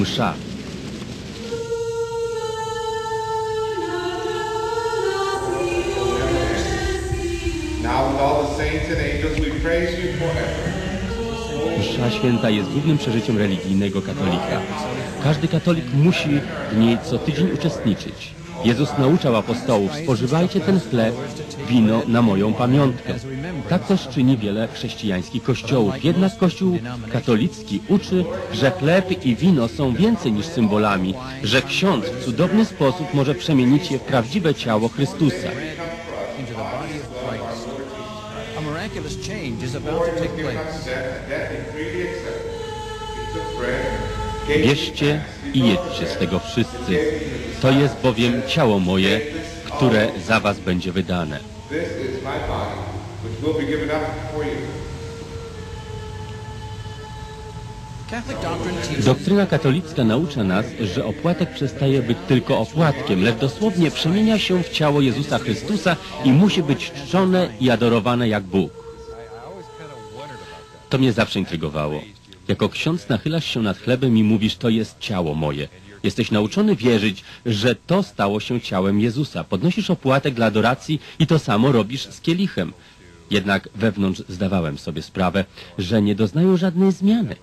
msza. Msza święta jest głównym przeżyciem religijnego katolika. Każdy katolik musi w niej co tydzień uczestniczyć. Jezus nauczał apostołów, spożywajcie ten chleb, wino na moją pamiątkę. Tak też czyni wiele chrześcijańskich kościołów. Jednak Kościół katolicki uczy, że chleb i wino są więcej niż symbolami, że ksiądz w cudowny sposób może przemienić je w prawdziwe ciało Chrystusa. change is about to take place. Bierzcie i jedźcie z tego wszyscy. To jest bowiem ciało moje, które za was będzie wydane. Doktryna katolicka naucza nas, że opłatek przestaje być tylko opłatkiem, lecz dosłownie przemienia się w ciało Jezusa Chrystusa i musi być czczone i adorowane jak Bóg. To mnie zawsze intrygowało. Jako ksiądz nachylasz się nad chlebem i mówisz, to jest ciało moje. Jesteś nauczony wierzyć, że to stało się ciałem Jezusa. Podnosisz opłatek dla adoracji i to samo robisz z kielichem. Jednak wewnątrz zdawałem sobie sprawę, że nie doznają żadnej zmiany.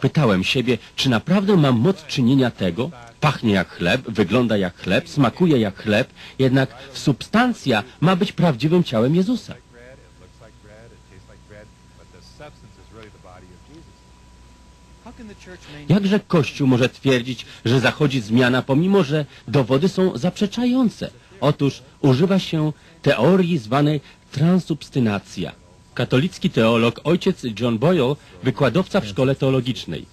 Pytałem siebie, czy naprawdę mam moc czynienia tego? Pachnie jak chleb, wygląda jak chleb, smakuje jak chleb, jednak substancja ma być prawdziwym ciałem Jezusa. Jakże Kościół może twierdzić, że zachodzi zmiana, pomimo że dowody są zaprzeczające? Otóż używa się teorii zwanej transubstynacja. Katolicki teolog ojciec John Boyle, wykładowca w szkole teologicznej.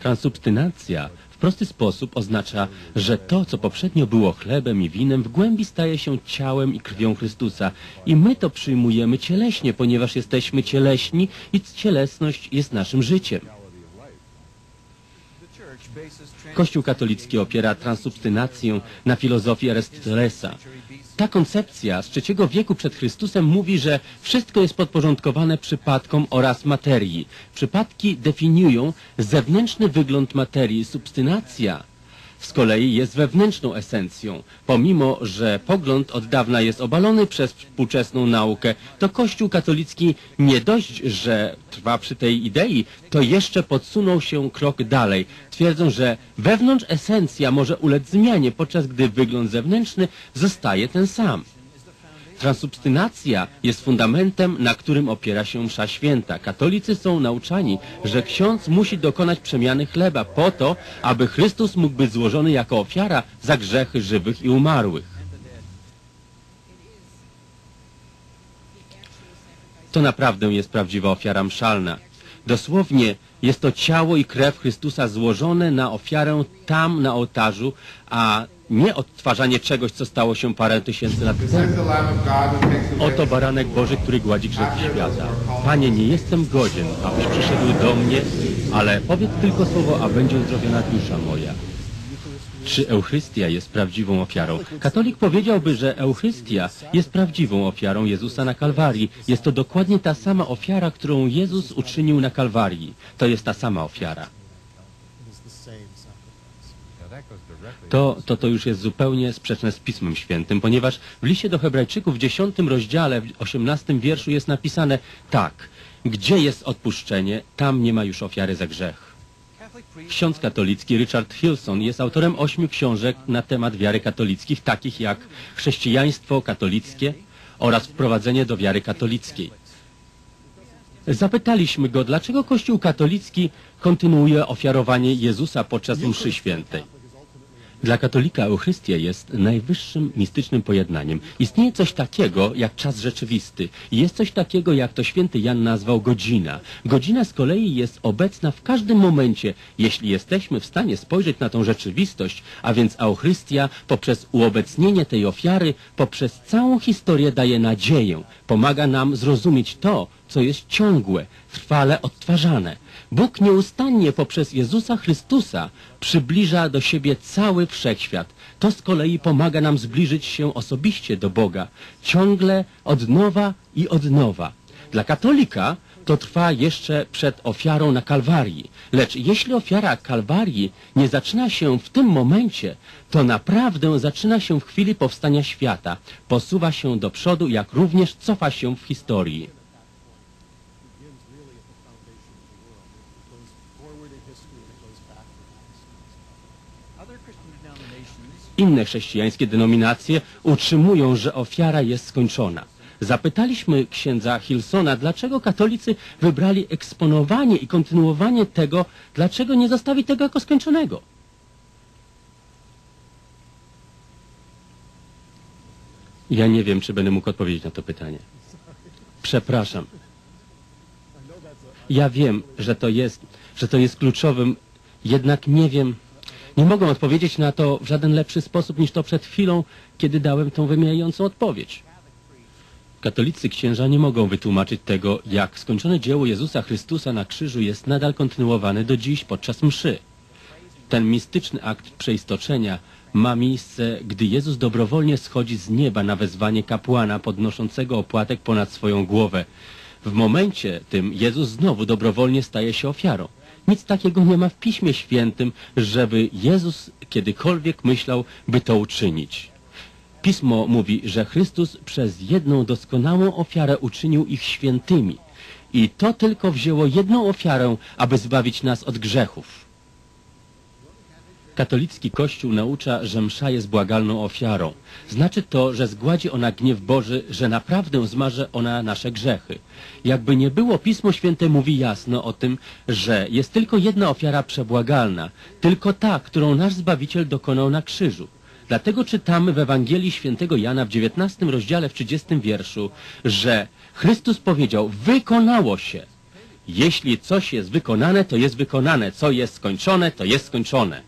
Transubstynacja w prosty sposób oznacza, że to, co poprzednio było chlebem i winem, w głębi staje się ciałem i krwią Chrystusa. I my to przyjmujemy cieleśnie, ponieważ jesteśmy cieleśni i cielesność jest naszym życiem. Kościół katolicki opiera transubstynację na filozofii Arystotelesa. Ta koncepcja z III wieku przed Chrystusem mówi, że wszystko jest podporządkowane przypadkom oraz materii. Przypadki definiują zewnętrzny wygląd materii. Substynacja z kolei jest wewnętrzną esencją. Pomimo, że pogląd od dawna jest obalony przez współczesną naukę, to Kościół katolicki nie dość, że trwa przy tej idei, to jeszcze podsunął się krok dalej. Twierdzą, że wewnątrz esencja może ulec zmianie, podczas gdy wygląd zewnętrzny zostaje ten sam. Transubstynacja jest fundamentem, na którym opiera się msza święta. Katolicy są nauczani, że ksiądz musi dokonać przemiany chleba po to, aby Chrystus mógł być złożony jako ofiara za grzechy żywych i umarłych. To naprawdę jest prawdziwa ofiara mszalna. Dosłownie jest to ciało i krew Chrystusa złożone na ofiarę tam na ołtarzu, a nie odtwarzanie czegoś, co stało się parę tysięcy lat temu. Oto baranek Boży, który gładzi grzechy świata. Panie, nie jestem godzien, abyś przyszedł do mnie, ale powiedz tylko słowo, a będzie uzdrowiona dusza moja. Czy Euchrystia jest prawdziwą ofiarą? Katolik powiedziałby, że Euchrystia jest prawdziwą ofiarą Jezusa na Kalwarii. Jest to dokładnie ta sama ofiara, którą Jezus uczynił na Kalwarii. To jest ta sama ofiara. To, to, to już jest zupełnie sprzeczne z Pismem Świętym, ponieważ w liście do Hebrajczyków w 10 rozdziale, w 18 wierszu jest napisane tak. Gdzie jest odpuszczenie, tam nie ma już ofiary za grzech. Ksiądz katolicki Richard Hilson jest autorem ośmiu książek na temat wiary katolickich, takich jak Chrześcijaństwo katolickie oraz Wprowadzenie do wiary katolickiej. Zapytaliśmy go, dlaczego Kościół katolicki kontynuuje ofiarowanie Jezusa podczas mszy świętej. Dla katolika Euchrystia jest najwyższym mistycznym pojednaniem. Istnieje coś takiego jak czas rzeczywisty jest coś takiego jak to święty Jan nazwał godzina. Godzina z kolei jest obecna w każdym momencie, jeśli jesteśmy w stanie spojrzeć na tą rzeczywistość, a więc Euchrystia poprzez uobecnienie tej ofiary, poprzez całą historię daje nadzieję, pomaga nam zrozumieć to, co jest ciągłe, trwale odtwarzane. Bóg nieustannie poprzez Jezusa Chrystusa przybliża do siebie cały wszechświat. To z kolei pomaga nam zbliżyć się osobiście do Boga, ciągle od nowa i od nowa. Dla katolika to trwa jeszcze przed ofiarą na Kalwarii. Lecz jeśli ofiara Kalwarii nie zaczyna się w tym momencie, to naprawdę zaczyna się w chwili powstania świata. Posuwa się do przodu, jak również cofa się w historii. Inne chrześcijańskie denominacje utrzymują, że ofiara jest skończona. Zapytaliśmy księdza Hilsona, dlaczego katolicy wybrali eksponowanie i kontynuowanie tego, dlaczego nie zostawi tego jako skończonego. Ja nie wiem, czy będę mógł odpowiedzieć na to pytanie. Przepraszam. Ja wiem, że to jest, że to jest kluczowym, jednak nie wiem, nie mogę odpowiedzieć na to w żaden lepszy sposób niż to przed chwilą, kiedy dałem tą wymijającą odpowiedź. Katolicy księża nie mogą wytłumaczyć tego, jak skończone dzieło Jezusa Chrystusa na krzyżu jest nadal kontynuowane do dziś podczas mszy. Ten mistyczny akt przeistoczenia ma miejsce, gdy Jezus dobrowolnie schodzi z nieba na wezwanie kapłana podnoszącego opłatek ponad swoją głowę. W momencie tym Jezus znowu dobrowolnie staje się ofiarą. Nic takiego nie ma w Piśmie Świętym, żeby Jezus kiedykolwiek myślał, by to uczynić. Pismo mówi, że Chrystus przez jedną doskonałą ofiarę uczynił ich świętymi. I to tylko wzięło jedną ofiarę, aby zbawić nas od grzechów. Katolicki Kościół naucza, że msza jest błagalną ofiarą. Znaczy to, że zgładzi ona gniew Boży, że naprawdę zmarze ona nasze grzechy. Jakby nie było, Pismo Święte mówi jasno o tym, że jest tylko jedna ofiara przebłagalna, tylko ta, którą nasz Zbawiciel dokonał na krzyżu. Dlatego czytamy w Ewangelii Świętego Jana w 19 rozdziale w 30 wierszu, że Chrystus powiedział, wykonało się. Jeśli coś jest wykonane, to jest wykonane. Co jest skończone, to jest skończone.